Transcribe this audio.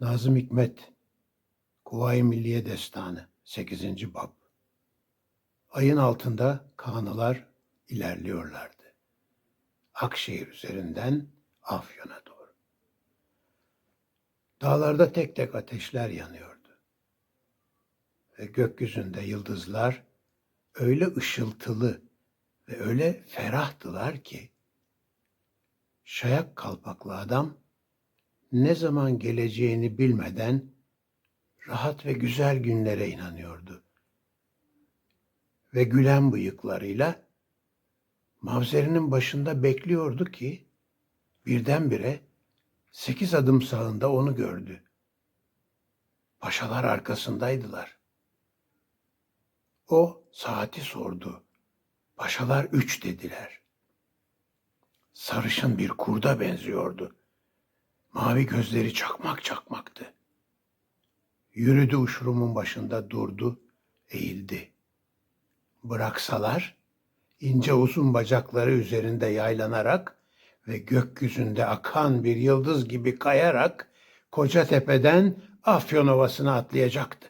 Nazım Hikmet Kuvayi Milliye Destanı 8. Bab Ayın altında kanılar ilerliyorlardı. Akşehir üzerinden Afyon'a doğru. Dağlarda tek tek ateşler yanıyordu. Ve gökyüzünde yıldızlar öyle ışıltılı ve öyle ferahtılar ki şayak kalpaklı adam ne zaman geleceğini bilmeden rahat ve güzel günlere inanıyordu. Ve gülen bıyıklarıyla mavzerinin başında bekliyordu ki birdenbire sekiz adım sağında onu gördü. Paşalar arkasındaydılar. O saati sordu. Paşalar üç dediler. Sarışın bir kurda benziyordu. Mavi gözleri çakmak çakmaktı. Yürüdü uçurumun başında durdu, eğildi. Bıraksalar, ince uzun bacakları üzerinde yaylanarak ve gökyüzünde akan bir yıldız gibi kayarak Koca Tepe'den Afyon Ovası'na atlayacaktı.